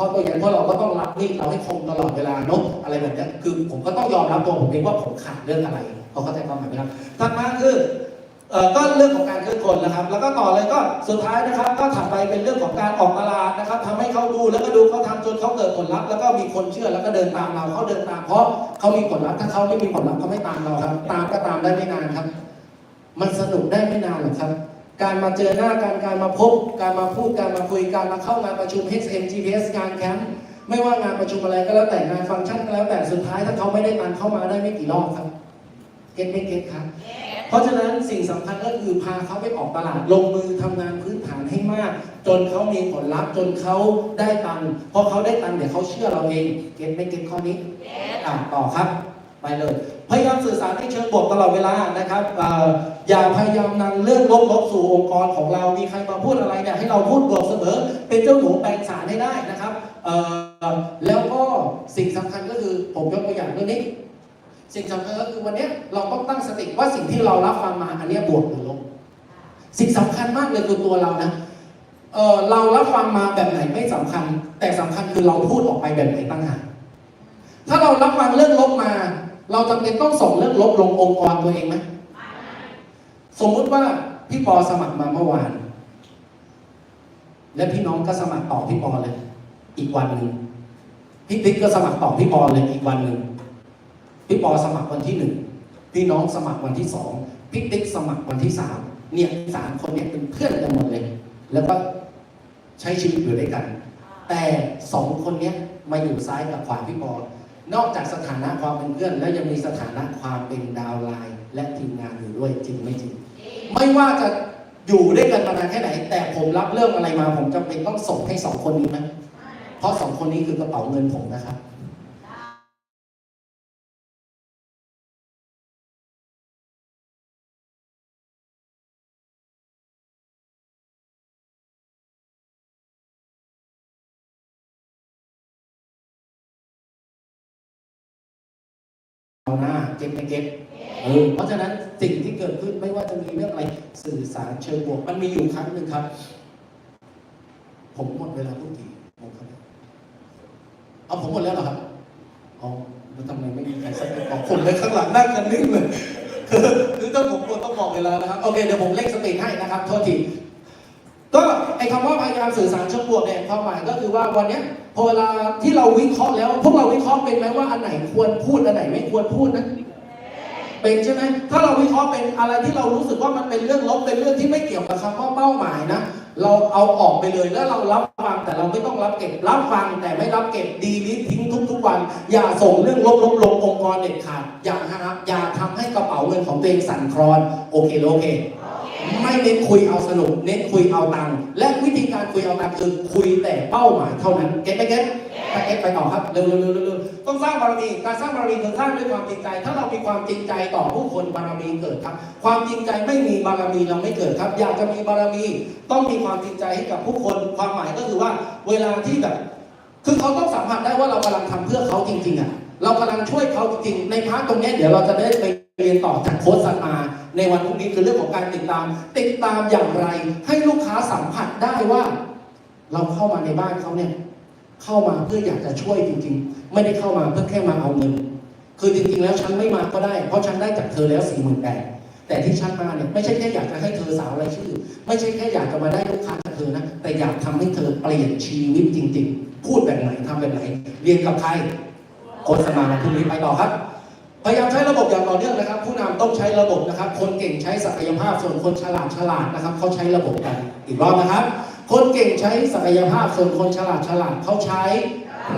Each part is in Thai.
ข้อโต้แย้งเพราะเราก็ต้องรับมีดเราให้คมตลอดเวลาเนาะอะไรแบบนี้คือผมก็ต้องยอมรับตัวผมเองว่าผมขาดเรื่องอะไรเพอเข้าใจความหมายไหมครับถัดมาคือเอ่อก็เรื่องของการเคลื่อนคนนะครับ แล้วก็ต่อเลยก็สุดท้ายนะครับ ก็ถัดไปเป็นเรื่องของการออกตลาดนะครับทำให้เขาดูแล้วก็ดูเขาทำจนเขาเกิดผลลัพธ์แล้วก็มีคนเชื่อแล้วก็เดินตามเราเขาเดินตามเพราะเขามีผลลัพธ์ถ้าเขาไม่มีผลลัพธ์เขาไม่ตามเราครับ ตามก็ตามได้ไม่นานครับ มันสนุกได้ไม่นานหรอกครับ การมาเจอหน้ากันการมาพบ การมาพูดการมาคุยการมาเข้างานประชุม HM GPS งานแคมป์ไม่ว่างานประชุมอะไรก็แล้วแต่งานฟังก์ชันก็แล้วแต่สุดท้ายถ้าเขาไม่ได้ตังเข้ามาได้ไม่กี่รอบครับเก็ตไม่เก็ตครับ เพราะฉะนั้นสิ่งสำคัญก็คือพาเขาไปออกตลาดลงมือทำงานพื้นฐานให้มาก จนเขามีผลลัพธ์จนเขาได้ตังพอเขาได้ตังเดี๋ยวเขาเชื่อเราเองเก็ตไม่เก็ตข้อนี้อะต่อครับ ไปเลย พยายามสื่อสารในเชิงบวกตลอดเวลานะครับออย่าพยายามนำเรื่องลบๆสู่องค์กรของเรามีใครมาพูดอะไรเนี่ยให้เราพูดบวกเสมอ เป็นเจ้าหนูแปลงสารให้ได้นะครับแล้วก็สิ่งสำคัญก็คือผมยกตัวอย่างเรื่องนี้ สิ่งสำคัญก็คือวันนี้เราต้องตั้งสติว่าสิ่งที่เรารับฟังมาอันนี้บวกหรือลบสิ่งสำคัญมากเลยคือตัวเรานะเออเรารับฟังมาแบบไหนไม่สำคัญ แต่สำคัญคือเราพูดออกไปแบบไหนตั้งหากถ้าเรารับฟังเรื่องลบมา เราจำเป็นต้องส่งเรื่องลบลงองค์กรตัวเองไหมสมมุติว่าพี่ปอสมัครมาเมื่อวาน และพี่น้องก็สมัครต่อพี่ปอเลย อีกวันหนึ่งพี่ติ๊กก็สมัครต่อพี่ปอเลยอีกวันหนึ่งพี่ปอสมัครวันที่หนึ่งพี่น้องสมัครวันที่สองพี่ติ๊กสมัครวันที่สามเนี่ยสามคนเนี่ยเป็นเพื่อนกันหมดเลย แล้วก็ใช้ชีวิตอยู่ด้วยกัน แต่สองคนเนี้ยมาอยู่ซ้ายกับขวาพี่ปอ นอกจากสถานะความเป็นเพื่อน แล้วยังมีสถานะความเป็นดาวน์ไลน์และทีมงานอยู่ด้วยจริงไม่จริง ไม่ว่าจะอยู่ด้วยกันมานานแค่ไหน แต่ผมรับเรื่องอะไรมา ผมจำเป็นต้องส่งให้สองคนนี้ไหมเพราะสองคนนี้คือกระเป๋าเงินผมนะครับ เอาหน้าเก็บไม่เก็บเออเพราะฉะนั้นสิ่งที่เกิดขึ้นไม่ว่าจะมีเรื่องอะไรสื่อสารเชิงบวก มันมีอยู่ครั้งหนึ่งครับ ผมหมดเวลาพูดทีผมครับเอาผมหมดแล้วเหรอครับอ๋อแล้วทำไมไม่มีใครสักคนบอกผมเลยข้างหลังนั่งกันนิ่งเลยคือคือถ้าผมควรต้องบอกเวลานะครับ โอเค เดี๋ยวผมเล่งสติให้นะครับ โทษที ก็ไอ้คำว่าพยายามสื่อสารเชิงบวกเนี่ยความหมายก็คือว่าวันนี้พอเวลาที่เราวิเคราะห์แล้ว พวกเราวิเคราะห์เป็นไหมว่าอันไหนควรพูดอันไหนไม่ควรพูดนะเป็นใช่ไหมถ้าเราวิเคราะห์เป็นอะไรที่เรารู้สึกว่ามันเป็นเรื่องลบเป็นเรื่องที่ไม่เกี่ยวกับคำว่าเป้าหมายนะเราเอาออกไปเลยแล้วเรารับฟังแต่เราไม่ต้องรับเก็บรับฟังแต่ไม่รับเก็บดีลิททิ้งทุกๆวัน อย่าส่งเรื่องลบลบลงองค์กรเด็ดขาดอย่านะครับอย่าทำให้กระเป๋าเงินของตัวเองสั่นคลอนโอเคโอเค ไม่เน้นคุยเอาสนุก เน้นคุยเอาตังค์และวิธีการคุยเอาตังค์คือคุยแต่เป้าหมายเท่านั้นเก็ตไหมเก็ตถ้าเก็ตไปต่อครับเร็วๆๆๆต้องสร้างบารมีการสร้างบารมีคือสร้างด้วยความจริงใจ ถ้าเรามีความจริงใจต่อผู้คนบารมีเกิดครับ ความจริงใจไม่มีบารมีเราไม่เกิดครับ อยากจะมีบารมี ต้องมีความจริงใจให้กับผู้คน ความหมายก็คือว่าเวลาที่แบบ คือเขาต้องสัมผัสได้ว่าเรากำลังทำเพื่อเขาจริง ๆอะเรากำลังช่วยเขาจริงในพาร์ทตรงนี้เดี๋ยวเราจะได้ไปเรียนต่อจากโค้ชสันมา ในวันพรุ่งนี้คือเรื่องของการติดตาม ติดตามอย่างไร ให้ลูกค้าสัมผัสได้ว่า เราเข้ามาในบ้านเขาเนี่ยเข้ามาเพื่ออยากจะช่วยจริง ๆ ไม่ได้เข้ามาเพื่อแค่มาเอาเงิน คือจริงๆ แล้วฉันไม่มาก็ได้ เพราะฉันได้จากเธอแล้วสี่หมื่นแปดแต่ที่ฉันมาเนี่ยไม่ใช่แค่อยากจะให้เธอสาวรายชื่อ ไม่ใช่แค่อยากจะมาได้ลูกค้าจากเธอนะแต่อยากทำให้เธอเปลี่ยนชีวิตจริง ๆ พูดแบบไหนทำแบบไหน เรียนกับใครโค้ชสมาวันพรุ่งนี้ไปต่อครับ พยายามใช้ระบบอย่างต่อเนื่องนะครับ ผู้นำต้องใช้ระบบนะครับ คนเก่งใช้ศักยภาพส่วนคนฉลาดฉลาดนะครับเขาใช้ระบบกันอีกรอบนะครับ คนเก่งใช้ศักยภาพส่วนคนฉลาดฉลาดเขาใช้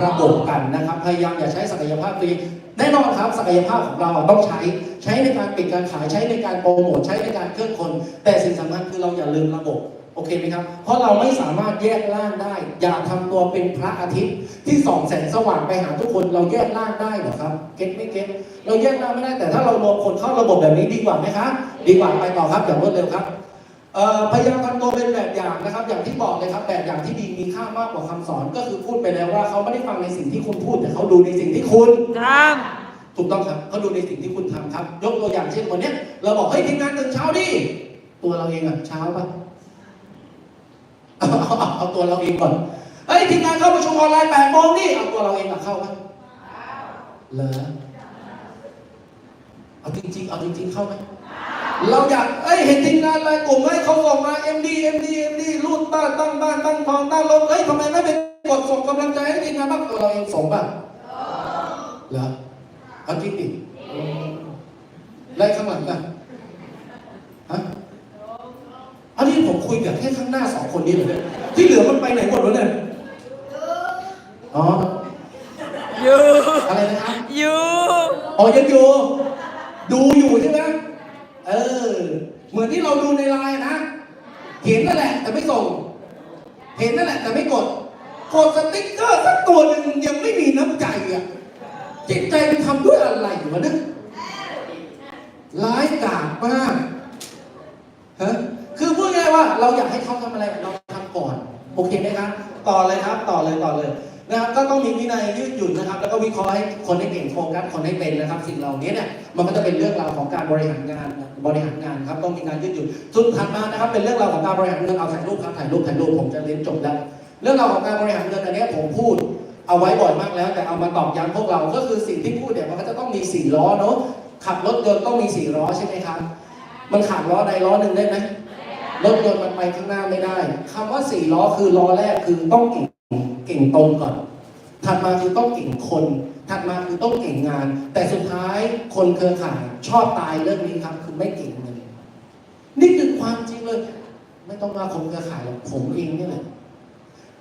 ระบบกันนะครับ พยายามอย่าใช้ศักยภาพตัวเองแน่นอนครับศักยภาพของเราต้องใช้ใช้ในการปิดการขายใช้ในการโปรโมทใช้ในการเคลื่อนคน แต่สิ่งสำคัญคือเราอย่าลืมระบบ โอเคไหมครับ เพราะเราไม่สามารถแยกล่างได้ อย่าทำตัวเป็นพระอาทิตย์ที่ส่องแสงสว่างไปหาทุกคนเราแยกล่างได้เหรอครับ เก็ตไม่เก็ตเราแยกล่างไม่ได้แต่ถ้าเรารวมคนเข้าระบบแบบนี้ดีกว่าไหมครับดีกว่าไปต่อครับอย่างรวดเร็วครับเอ่อพยายามทำตัวเป็นแบบอย่างนะครับ อย่างที่บอกเลยครับแบบอย่างที่ดีมีค่ามากกว่าคำสอนก็คือพูดไปแล้วว่าเขาไม่ได้ฟังในสิ่งที่คุณพูด แต่เขาดูในสิ่งที่คุณทถูกต้องครับเขาดูในสิ่งที่คุณทำครับ ยกตัวอย่างเช่นวันเนี้ยเราบอกเฮ้ยทีมงานตื่นเช้าดิตัวเราเองอะเช้าปะ เอาเอาเอาเอาตัวเราเองก่อนเฮ้ยทีมงานเข้าประชุมออนไลน์แปดโมงนี่เอาตัวเราเองอะเข้าไหมเหรอเอาจริงๆ เอาจริงๆ เข้าไหมเราอยากเอ้ยเห็นทีมงานอะไรกลุ่มเฮ้ยเขาส่งมา MD MD MD รูดบ้านตั้งบ้านตั้งทองตั้งลงเฮ้ยทำไมไม่เป็นกดส่งกำลังใจให้ทีมงานบ้างตัวเราเองส่งบ้างเหรอเอาจริงดิไล่ข้างหลังกันฮะอันนี้ ผมคุยกับแค่ข้างหน้าสองคนนี้เลยเนี่ยที่เหลือมันไปไหนหมดวะเนี่ยอ๋ออยู่อะไรนะครับอยู่อ๋อยังอยู่ดูอยู่ใช่ไหมเออ เหมือนที่เราดูในไลน์นะ เห็นนั่นแหละแต่ไม่ส่ง เห็นนั่นแหละแต่ไม่กด กดสติ๊กเกอร์สักตัวหนึ่งยังไม่มีน้ำใจอะ จิตใจมันทำด้วยอะไรวะเนี่ยร้ายกาจมากฮะคือพูดง่ายๆว่า เราอยากให้เขาทำอะไรเราทำก่อน โอเคไหมครับ ต่อเลยครับ ต่อเลย ต่อเลยนะครับ ก็ต้องมีวินัยยืดหยุ่นนะครับ แล้วก็วิเคราะห์ให้คนให้เก่งโฟกัส คนให้เป็นนะครับ สิ่งเหล่านี้เนี่ย มันก็จะเป็นเรื่องราวของการบริหารงาน บริหารงานครับ ต้องมีการยืดหยุ่นสุดถัดมานะครับ เป็นเรื่องราวของการบริหารเงิน เอาถ่ายรูปครับ ถ่ายรูป ถ่ายรูป ผมจะเรียนจบแล้ว เรื่องราวของการบริหารเงินอันนี้ผมพูดเอาไว้บ่อยมากแล้ว แต่เอามาตอกย้ำพวกเรา ก็คือสิ่งที่พูดเนี่ย มันก็จะต้องมีสี่ล้อเนาะ ขับรถยนต์ต้องมีสี่ล้อใช่ไหมครับ มันขาดล้อใดล้อหนึ่งได้ไหม รถยนต์มันไปข้างหน้าไม่ได้คำว่าสี่ล้อคือล้อแรกคือต้องเก่งเก่งตรงก่อน ถัดมาคือต้องเก่งคน ถัดมาคือต้องเก่งงาน แต่สุดท้ายคนเครือข่ายชอบตายเรื่องนี้ครับคือไม่เก่งเงินนี่คือความจริงเลย ไม่ต้องมาคนเครือข่ายหรอกผมเองนี่แหละ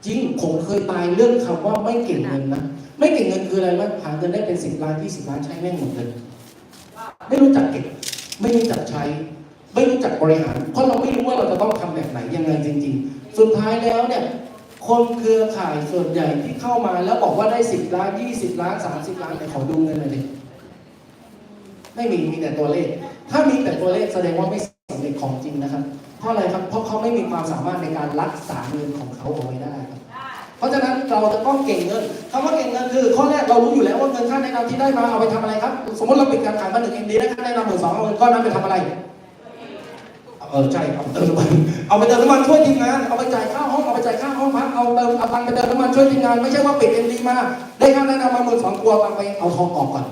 จริงผมเคยตายเรื่องคำว่าไม่เก่งเงินนะไม่เก่งเงินคืออะไรวะหาเงินได้เป็นสิบล้านยี่สิบล้านใช้แม่งหมดเลยไม่รู้จักเก็บไม่รู้จักใช้ ไม่รู้จักบริหาร เพราะเราไม่รู้ว่าเราจะต้องทำแบบไหนยังไงจริง ๆ สุดท้ายแล้วเนี่ย คนเครือข่ายส่วนใหญ่ที่เข้ามาแล้วบอกว่าได้สิบล้านยี่สิบล้านสามสิบล้านแต่ขอดูเงินหน่อยดิไม่มีมีแต่ตัวเลข ถ้ามีแต่ตัวเลขแสดงว่าไม่สำเร็จของจริงนะครับเพราะอะไรครับเพราะเขาไม่มีความสามารถในการรักษาเงินของเขาเอาไว้ได้ครับเพราะฉะนั้นเราจะต้องเก่งเงินคำว่าเก่งเงินคือข้อแรกเรารู้อยู่แล้วว่าเงินค่าแนะนำที่ได้มาเอาไปทำอะไรครับ สมมติเราปิดการขายมาหนึ่งเอ็มดีได้ค่าแนะนำหมื่นสองเอาเงินก้อนนั้นไปทำอะไร เออใช่เอาไปเติมน้ำมันเอาไปเติมน้ำมันช่วยทีมงาน เอาไปจ่ายค่าห้องเอาไปจ่ายค่าห้องพักเอาเติมเอาตังค์ไปเติมน้ำมันช่วยทีมงานไม่ใช่ว่าปิดเอ็มดีมาได้ค่าแนะนำมาหมื่นสองกลัวตังไปเอาทองออกก่อน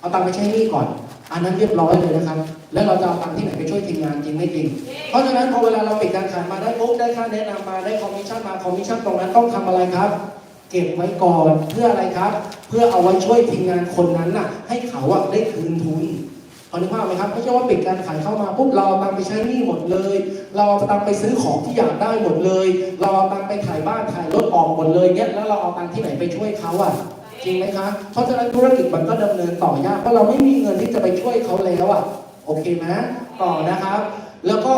เอาตังค์ไปใช้หนี้ก่อน อันนั้นเรียบร้อยเลยนะครับ แล้วเราจะเอาตังค์ที่ไหนไปช่วยทีมงานจริงไม่จริง เพราะฉะนั้นพอเวลาเราปิดการขายมาได้ปุ๊บได้ค่าแนะนำมาได้คอมมิชชั่นมาคอมมิชชั่นตรงนั้นต้องทำอะไรครับเก็บไว้ก่อนเพื่ออะไรครับ เพื่อเอาไว้ช่วยทีมงานคนนั้นน่ะ ให้เขาอะได้คืนทุน อนึกภาพไหมครับไม่ใช่ว่าปิดการขายเข้ามาปุ๊บเราเอาตังไปใช้หนี้หมดเลย เราเอาตังไปซื้อของที่อยากได้หมดเลย เราเอาตังไปถ่ายบ้านถ่ายรถออกหมดเลยเนี่ยแล้วเราเอาตังที่ไหนไปช่วยเขาอะจริงไหมครับเพราะฉะนั้นธุรกิจมันก็ดำเนินต่อยากเพราะเราไม่มีเงินที่จะไปช่วยเขาแล้วอะโอเคไหมต่อนะครับ แล้วก็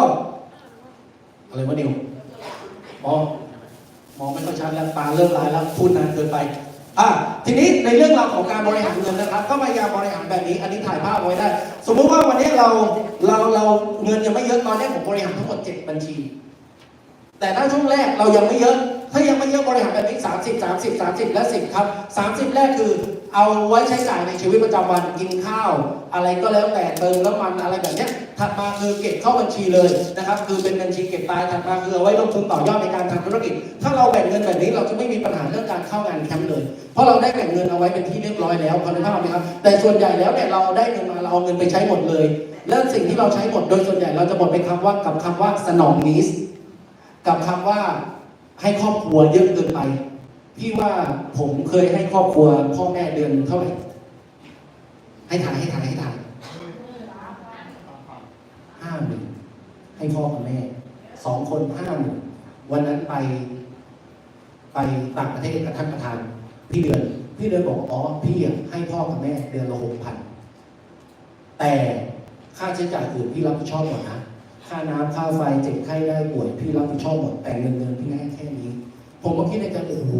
อะไรวะนิวอ๋อมองไม่ค่อยชัดแล้วตาเริ่มลายแล้วพูดนานเกินไป อ่าทีนี้ในเรื่องราวของการบริหารเงินนะครับ ก็พยายามบริหารแบบนี้อันนี้ถ่ายภาพไว้ได้ สมมุติว่าวันนี้เราเราเราเงินยังไม่เยอะตอนนี้ผมบริหารทั้งหมด7บัญชี แต่ถ้าช่วงแรกเรายังไม่เยอะ ถ้ายังไม่เยอะบริหารแบบนี้30 30 30 และ 10 ครับ 30 แรกคือ เอาไว้ใช้จ่ายในชีวิตประจำวันกินข้าว อะไรก็แล้วแต่เติมน้ำมันอะไรแบบนี้ถัดมาคือเก็บเข้าบัญชีเลยนะครับคือเป็นบัญชีเก็บตายถัดมาคือเอาไว้ลงทุนต่อยอดในการทำธุรกิจ ถ้าเราแบ่งเงินแบบนี้เราจะไม่มีปัญหาเรื่องการเข้างานแคมป์เลย เพราะเราได้แบ่งเงินเอาไว้เป็นที่เรียบร้อยแล้วพอได้ภาพไหมครับแต่ส่วนใหญ่แล้วเนี่ยเราได้เงินมาเราเอาเงินไปใช้หมดเลยแล้วสิ่งที่เราใช้หมดโดยส่วนใหญ่เราจะหมดไปคำว่ากับคำว่าสนองนิสกับคำว่า ให้ครอบครัวเยอะเกินไป พี่ว่าผมเคยให้ครอบครัวพ่อแม่เดือนเท่าไหร่ให้ถ่ายให้ถ่ายให้ถ่ายห้าหมื่นให้พ่อกับแม่สองคนห้าหมื่นวันนั้นไป ไปต่างประเทศกับท่านประธาน พี่เดือน พี่เดือนบอกอ๋อพี่อะให้พ่อกับแม่เดือนละหกพันแต่ค่าใช้จ่ายอื่นพี่รับผิดชอบหมดนะ ค่าน้ำค่าไฟเจ็บไข้ได้ป่วยพี่รับผิดชอบหมดแต่เงินเดือนพี่ให้แค่นี้ ผมก็คิดในใจโอ้โห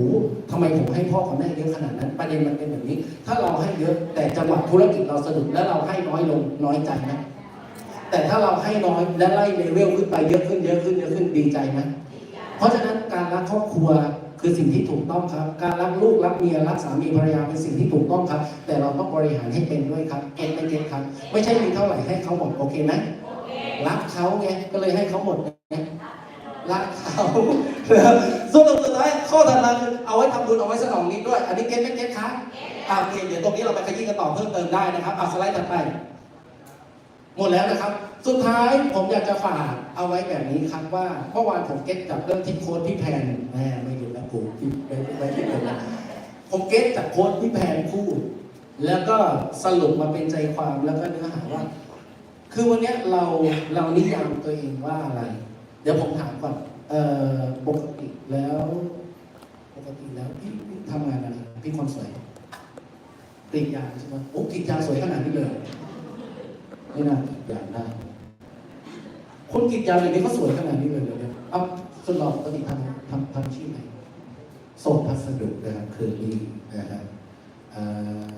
ทำไมผมให้พ่อกับแม่เยอะขนาดนั้น ประเด็นมันเป็นแบบนี้ ถ้าเราให้เยอะแต่จังหวะธุรกิจเราสะดุดแล้วเราให้น้อยลงน้อยใจไหมแต่ถ้าเราให้น้อยและไล่เลเวลขึ้นไปเยอะขึ้นเยอะขึ้นเยอะขึ้นดีใจไหมเพราะฉะนั้นการรักครอบครัวคือสิ่งที่ถูกต้องครับ การรักลูกรักเมียรักสามีภรรยาเป็นสิ่งที่ถูกต้องครับ แต่เราต้องบริหารให้เป็นด้วยครับเก็ตไม่เก็ตครับ ไม่ใช่มีเท่าไหร่ให้เขาหมดโอเคไหม รักเขาไงก็เลยให้เขาหมดไงรักเขาสรุปสุดท้ายข้อถัดมาคือเอาไว้ทำบุญเอาไว้สนองนิดด้วย อันนี้เก็ตไม่เก็ตคะอ่าโอเคเดี๋ยวตรงนี้เราไปขยี้กันต่อเพิ่มเติมได้นะครับเอาสไลด์ถัดไป หมดแล้วนะครับ สุดท้ายผมอยากจะฝากเอาไว้แบบนี้ครับว่าเมื่อวานผมเก็ตจากเรื่องที่โค้ดพี่แพนแม่ไม่หยุดนะผมพี่ไปไปที่ผมนะผมเก็ตจากโค้ดพี่แพนพูดแล้วก็สรุปมาเป็นใจความแล้วก็เนื้อหาว่า คือวันนี้เราเรานิยามตัวเองว่าอะไร เดี๋ยวผมถามก่อนเอ่อปกติแล้ว ปกติแล้วพี่พี่ทำงานอะไรพี่คนสวยกรีดยางใช่ไหมโอ้กรีดยางสวยขนาดนี้เลยไม่น่าอยากได้คนกรีดยางอย่างนี้ก็สวยขนาดนี้เลยเหรอเนี่ยเอาส่วนเราปกติทำทำทำอาชีพไหนส่งพัสดุนะครับเคอรี่นะฮะเอ่อ